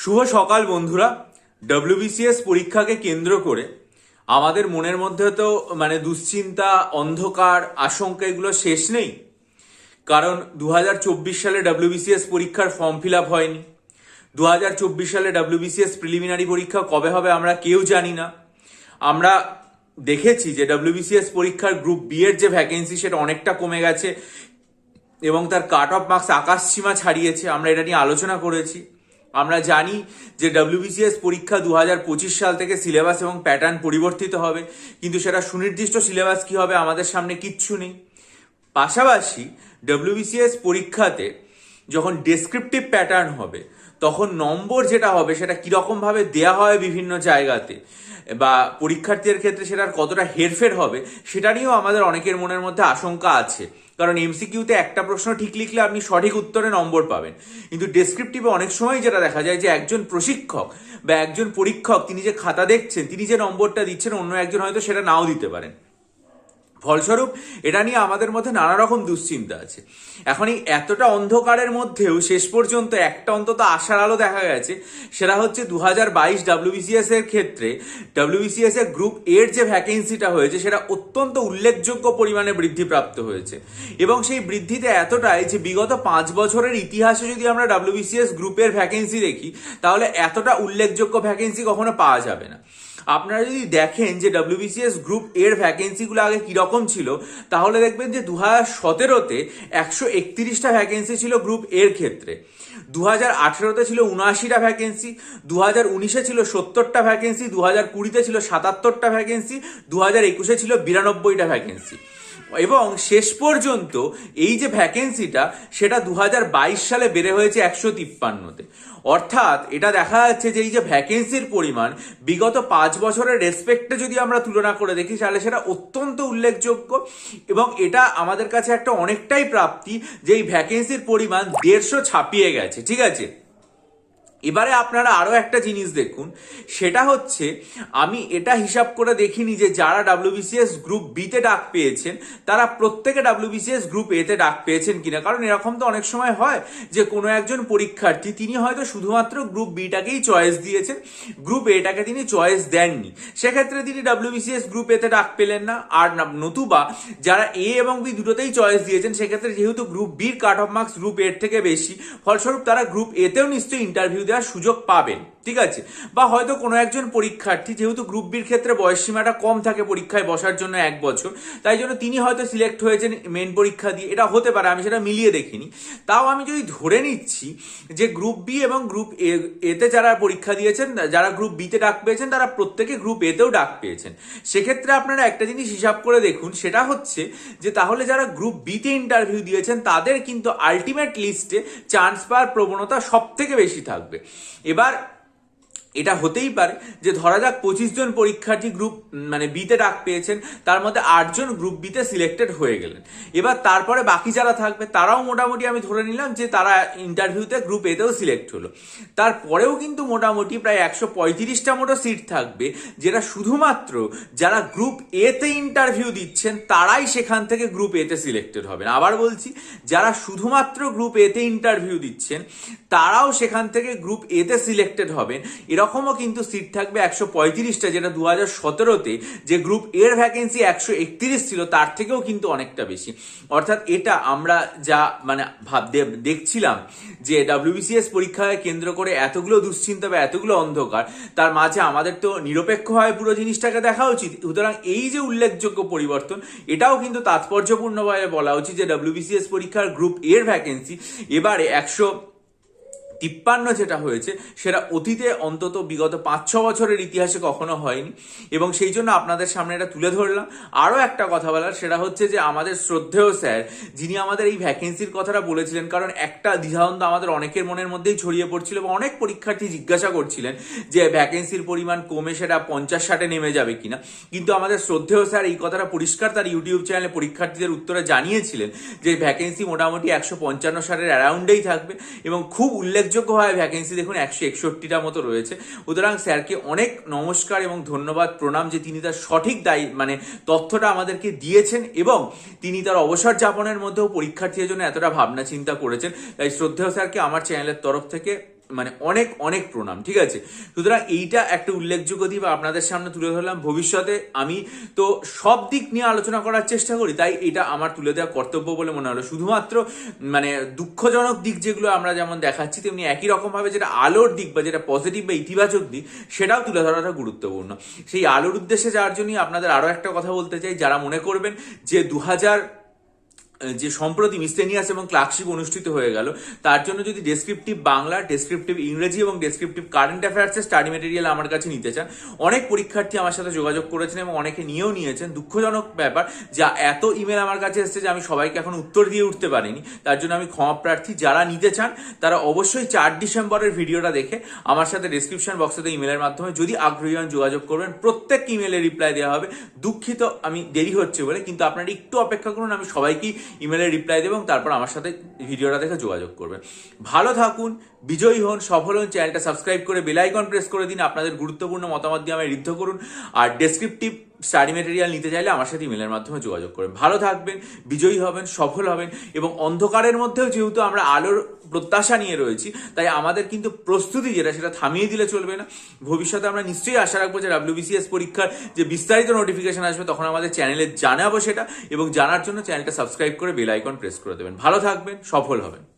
শুভ সকাল বন্ধুরা। ডব্লিউবিসিএস পরীক্ষাকে কেন্দ্র করে আমাদের মনের মধ্যে তো মানে দুশ্চিন্তা, অন্ধকার, আশঙ্কা এগুলো শেষ নেই। কারণ দু হাজার চব্বিশ সালে ডব্লিউবিসিএস পরীক্ষার ফর্ম ফিল আপ হয়নি। দু হাজার চব্বিশ সালে ডব্লিউবিসিএস প্রিলিমিনারি পরীক্ষা কবে হবে আমরা কেউ জানি না। আমরা দেখেছি যে ডব্লিউবিসিএস পরীক্ষার গ্রুপ বি এর যে ভ্যাকেন্সি সেটা অনেকটা কমে গেছে এবং তার কাট অফ মার্কস আকাশ সীমা ছাড়িয়েছে। আমরা এটা নিয়ে আলোচনা করেছি। আমরা জানি যে ডব্লিউবিসিএস পরীক্ষা দু হাজার পঁচিশ সাল থেকে সিলেবাস এবং প্যাটার্ন পরিবর্তিত হবে। কিন্তু সেটা সুনির্দিষ্ট সিলেবাস কি হবে আমাদের সামনে কিচ্ছু নেই। পাশাপাশি ডব্লিউবিসিএস পরীক্ষাতে যখন ডেসক্রিপটিভ প্যাটার্ন হবে, তখন নম্বর যেটা হবে সেটা কীরকমভাবে দেয়া হয় বিভিন্ন জায়গাতে বা পরীক্ষার্থীর ক্ষেত্রে সেটার কতটা হেরফের হবে সেটা নিয়েও আমাদের অনেকের মনের মধ্যে আশঙ্কা আছে। কারণ এমসিকিউতে একটা প্রশ্ন ঠিক লিখলে আপনি সঠিক উত্তরে নম্বর পাবেন। কিন্তু ডেসক্রিপটিভে অনেক সময় যেটা দেখা যায় যে একজন প্রশিক্ষক বা একজন পরীক্ষক, তিনি যে খাতা দেখছেন, তিনি যে নম্বরটা দিচ্ছেন, অন্য একজন হয়তো সেটা নাও দিতে পারেন। ফলস্বরূপ, এটা নিয়ে আমাদের মধ্যে নানা রকম দুশ্চিন্তা আছে। এখন এই এতটা অন্ধকারের মধ্যেও শেষ পর্যন্ত একটা অন্তত আশার আলো দেখা গেছে, সেটা হচ্ছে দু হাজার বাইশ ডাব্লিউবিসিএস এর ক্ষেত্রে ডাব্লিউবিসিএস এর গ্রুপ এর যে ভ্যাকেন্সিটা হয়েছে, সেটা অত্যন্ত উল্লেখযোগ্য পরিমাণে বৃদ্ধিপ্রাপ্ত হয়েছে। এবং সেই বৃদ্ধিতে এতটাই যে বিগত পাঁচ বছরের ইতিহাসে যদি আমরা ডাব্লিউবিসিএস গ্রুপের ভ্যাকেন্সি দেখি, তাহলে এতটা উল্লেখযোগ্য ভ্যাকেন্সি কখনো পাওয়া যাবে না। আপনারা যদি দেখেন যে ডাব্লিউবিসিএস গ্রুপ এর ভ্যাকেন্সিগুলো আগে কীরকম ছিল, তাহলে দেখবেন যে দু হাজার সতেরোতে একশো একত্রিশটা ভ্যাকেন্সি ছিল গ্রুপ এর ক্ষেত্রে। দু হাজার আঠেরোতে ছিল উনআশিটা ভ্যাকেন্সি দু হাজার উনিশে ছিল সত্তরটা ভ্যাকেন্সি দু হাজার কুড়িতে ছিল সাতাত্তরটা ভ্যাকেন্সি দু হাজার একুশে ছিল বিরানব্বইটা ভ্যাকেন্সি এবং শেষ পর্যন্ত এই যে ভ্যাকেন্সিটা সেটা দু হাজার বাইশ সালে বেড়ে হয়েছে একশো তিপ্পান্নতে। অর্থাৎ এটা দেখা যাচ্ছে যে এই যে ভ্যাকেন্সির পরিমাণ, বিগত পাঁচ বছরের রেসপেক্টে যদি আমরা তুলনা করে দেখি, তাহলে সেটা অত্যন্ত উল্লেখযোগ্য এবং এটা আমাদের কাছে একটা অনেকটাই প্রাপ্তি যে এই ভ্যাকেন্সির পরিমাণ দেড়শো ছাপিয়ে গেছে, ঠিক আছে? এবারে আপনারা আরও একটা জিনিস দেখুন, সেটা হচ্ছে আমি এটা হিসাব করে দেখিনি যে যারা ডাব্লিউবিসিএস গ্রুপ বিতে ডাক পেয়েছেন, তারা প্রত্যেকে ডাব্লিউবিসিএস গ্রুপ এতে ডাক পেয়েছেন কিনা। কারণ এরকম তো অনেক সময় হয় যে কোনো একজন পরীক্ষার্থী, তিনি হয়তো শুধুমাত্র গ্রুপ বিটাকেই চয়েস দিয়েছেন গ্রুপ এটাকে তিনি চয়েস দেননি। সেক্ষেত্রে তিনি ডাব্লিউবিসিএস গ্রুপ এতে ডাক পেলেন না। আর নতুবা যারা এ এবং বি দুটোতেই চয়েস দিয়েছেন, সেক্ষেত্রে যেহেতু গ্রুপ বির কাট অফ মার্কস গ্রুপ এর থেকে বেশি, ফলস্বরূপ তারা গ্রুপ এতেও নিশ্চয়ই ইন্টারভিউ দেওয়ার সুযোগ পাবেন। ঠিক আছে? বা হয়তো কোনো একজন পরীক্ষার্থী যেহেতু গ্রুপ বির ক্ষেত্রে বয়স সীমাটা কম থাকে পরীক্ষায় বসার জন্য এক বছর, তাই জন্য তিনি হয়তো সিলেক্ট হয়েছেন মেন পরীক্ষা দিয়ে। এটা হতে পারে, আমি সেটা মিলিয়ে দেখিনি। তাও আমি যদি ধরে নিচ্ছি যে গ্রুপ বি এবং গ্রুপ এ এতে যারা পরীক্ষা দিয়েছেন, যারা গ্রুপ বিতে ডাক পেয়েছেন, তারা প্রত্যেকে গ্রুপ এতেও ডাক পেয়েছেন। সেক্ষেত্রে আপনারা একটা জিনিস হিসাব করে দেখুন, সেটা হচ্ছে যে তাহলে যারা গ্রুপ বিতে ইন্টারভিউ দিয়েছেন, তাদের কিন্তু আলটিমেট লিস্টে চান্স পাওয়ার প্রবণতা সব থেকে বেশি থাকবে। এবার এটা হতেই পারে যে ধরা যাক পঁচিশ জন পরীক্ষার্থী গ্রুপ মানে বিতে ডাক পেয়েছেন, তার মধ্যে আটজন গ্রুপ বিতে সিলেক্টেড হয়ে গেলেন। এবার তারপরে বাকি যারা থাকবে, তারাও মোটামুটি আমি ধরে নিলাম যে তারা ইন্টারভিউতে গ্রুপ এতেও সিলেক্ট হলো। তারপরেও কিন্তু মোটামুটি প্রায় একশো পঁয়ত্রিশটা মতো সিট থাকবে, যেটা শুধুমাত্র যারা গ্রুপ এতে ইন্টারভিউ দিচ্ছেন, তারাই সেখান থেকে গ্রুপ এতে সিলেক্টেড হবেন। আবার বলছি, যারা শুধুমাত্র গ্রুপ এতে ইন্টারভিউ দিচ্ছেন, তারাও সেখান থেকে গ্রুপ এতে সিলেক্টেড হবেন। এরকমও কিন্তু সিট থাকবে একশো পঁয়ত্রিশটা, যেটা দু হাজার সতেরোতে যে গ্রুপ এর ভ্যাকেন্সি একশো একত্রিশ ছিল, তার থেকেও কিন্তু অনেকটা বেশি। অর্থাৎ এটা আমরা যা মানে ভাব দেখছিলাম যে ডাব্লিউবিসিএস পরীক্ষায় কেন্দ্র করে এতগুলো দুশ্চিন্তা বা এতগুলো অন্ধকার, তার মাঝে আমাদের তো নিরপেক্ষভাবে পুরো জিনিসটাকে দেখা উচিত। সুতরাং এই যে উল্লেখযোগ্য পরিবর্তন, এটাও কিন্তু তাৎপর্যপূর্ণভাবে বলা উচিত যে ডাব্লিউবিসিএস পরীক্ষার গ্রুপ এর ভ্যাকেন্সি এবারে একশো তিপ্পান্ন যেটা হয়েছে, সেটা অতীতে অন্তত বিগত পাঁচ ছ বছরের ইতিহাসে কখনো হয়নি। এবং সেই জন্য আপনাদের সামনে এটা তুলে ধরলাম। আরও একটা কথা বলার, সেটা হচ্ছে যে আমাদের শ্রদ্ধেয় স্যার, যিনি আমাদের এই ভ্যাকেন্সির কথাটা বলেছিলেন, কারণ একটা দ্বিধাদ্বন্দ্ব আমাদের অনেকের মনের মধ্যেই ছড়িয়ে পড়ছিল এবং অনেক পরীক্ষার্থী জিজ্ঞাসা করছিলেন যে ভ্যাকেন্সির পরিমাণ কমে সেটা পঞ্চাশ ষাটে নেমে যাবে কিনা। কিন্তু আমাদের শ্রদ্ধেয় স্যার এই কথাটা পরিষ্কার তার ইউটিউব চ্যানেলে পরীক্ষার্থীদের উত্তরে জানিয়েছিলেন যে ভ্যাকেন্সি মোটামুটি একশো পঞ্চান্ন সালের অ্যারাউন্ডেই থাকবে এবং খুব উল্লেখযোগ্যভাবে ভ্যাকেন্সি দেখুন একশো একষট্টিটা মতো রয়েছে। সুতরাং স্যারকে অনেক নমস্কার এবং ধন্যবাদ, প্রণাম যে তিনি তার সঠিক দায়ী মানে তথ্যটা আমাদেরকে দিয়েছেন এবং তিনি তার অবসর যাপনের মধ্যেও পরীক্ষার্থীদের জন্য এতটা ভাবনা চিন্তা করেছেন। তাই শ্রদ্ধেয় স্যারকে আমার চ্যানেলের তরফ থেকে মানে অনেক অনেক প্রণাম, ঠিক আছে? সুতরাং এইটা একটা উল্লেখযোগ্য দিক আপনাদের সামনে তুলে ধরলাম ভবিষ্যতে। আমি তো সব দিক নিয়ে আলোচনা করার চেষ্টা করি, তাই এটা আমার তুলে দেওয়া কর্তব্য বলে মনে হলো। শুধুমাত্র মানে দুঃখজনক দিক যেগুলো আমরা যেমন দেখাচ্ছি, তেমনি একই রকমভাবে যেটা আলোর দিক বা যেটা পজিটিভ বা ইতিবাচক দিক, সেটাও তুলে ধরাটা গুরুত্বপূর্ণ। সেই আলোর উদ্দেশ্যে যাওয়ার জন্যই আপনাদের আরও একটা কথা বলতে চাই, যারা মনে করবেন যে দু হাজার যে সম্প্রতি মিসলেনিয়াস এবং ক্লার্কশিপ অনুষ্ঠিত হয়ে গেল, তার জন্য যদি ডেসক্রিপটিভ বাংলা ডেসক্রিপটিভ ইংরেজি এবং ডেসক্রিপটিভ কারেন্ট অ্যাফেয়ার্সের স্টাডি মেটেরিয়াল আমার কাছে নিতে চান, অনেক পরীক্ষার্থী আমার সাথে যোগাযোগ করেছেন এবং অনেকে নিয়েও নিয়েছেন। দুঃখজনক ব্যাপার, যা এত ইমেল আমার কাছে এসেছে যে আমি সবাইকে এখন উত্তর দিয়ে উঠতে পারিনি। তার জন্য আমি ক্ষমা প্রার্থী যারা নিতে চান, তারা অবশ্যই চার ডিসেম্বরের ভিডিওটা দেখে আমার সাথে ডিসক্রিপশন বক্সে ইমেলের মাধ্যমে যদি আগ্রহী হন যোগাযোগ করবেন। প্রত্যেক ইমেলে রিপ্লাই দেওয়া হবে। দুঃখিত, আমি দেরি হচ্ছে বলে, কিন্তু আপনারা একটু অপেক্ষা করুন, আমি সবাইকেই ইমেলে রিপ্লাই দেবে এবং তারপর আমার সাথে ভিডিওটা দেখে যোগাযোগ করবে। ভালো থাকুন, বিজয়ী হন, সফল হন চ্যানেলটা সাবস্ক্রাইব করে বেলাইকন প্রেস করে দিন। আপনাদের গুরুত্বপূর্ণ মতামত দিয়ে আমায় ঋদ্ধ করুন। আর ডেসক্রিপটিভ স্টাডি মেটেরিয়াল নিতে চাইলে আমার সাথে ইমেলের মাধ্যমে যোগাযোগ করবেন। ভালো থাকবেন, বিজয়ী হবেন, সফল হবেন এবং অন্ধকারের মধ্যেও যেহেতু আমরা আলোর প্রত্যাশা নিয়ে রয়েছি, তাই আমাদের কিন্তু প্রস্তুতি যেটা, সেটা থামিয়ে দিলে চলবে না। ভবিষ্যতে আমরা নিশ্চয়ই আশা রাখব যে ডাব্লিউবিসিএস পরীক্ষার যে বিস্তারিত নোটিফিকেশন আসবে, তখন আমাদের চ্যানেলে জানাব সেটা এবং জানার জন্য চ্যানেলটা সাবস্ক্রাইব করে বেল আইকন প্রেস করে দেবেন। ভালো থাকবেন, সফল হবেন।